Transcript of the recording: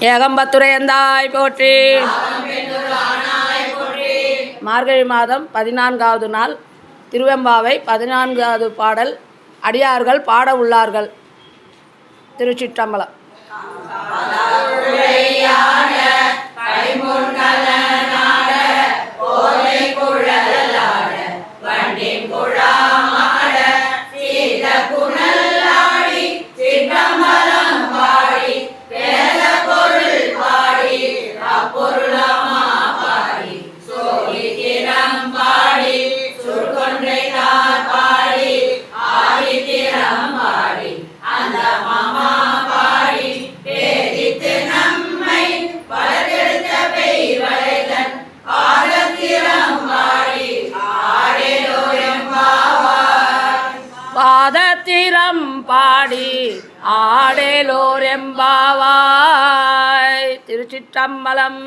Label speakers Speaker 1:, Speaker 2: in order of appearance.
Speaker 1: ஏகம்பத்துரையந்தாய் போற்றி. மார்கழி மாதம் பதினான்காவது நாள் திருவெம்பாவை பதினான்காவது பாடல் அடியார்கள் பாட உள்ளார்கள். திருச்சிற்றம்பலம். பாதத்திரம் பாடி ஆடேலோர் எம்பாவாய். திருச்சிற்றம்பலம்.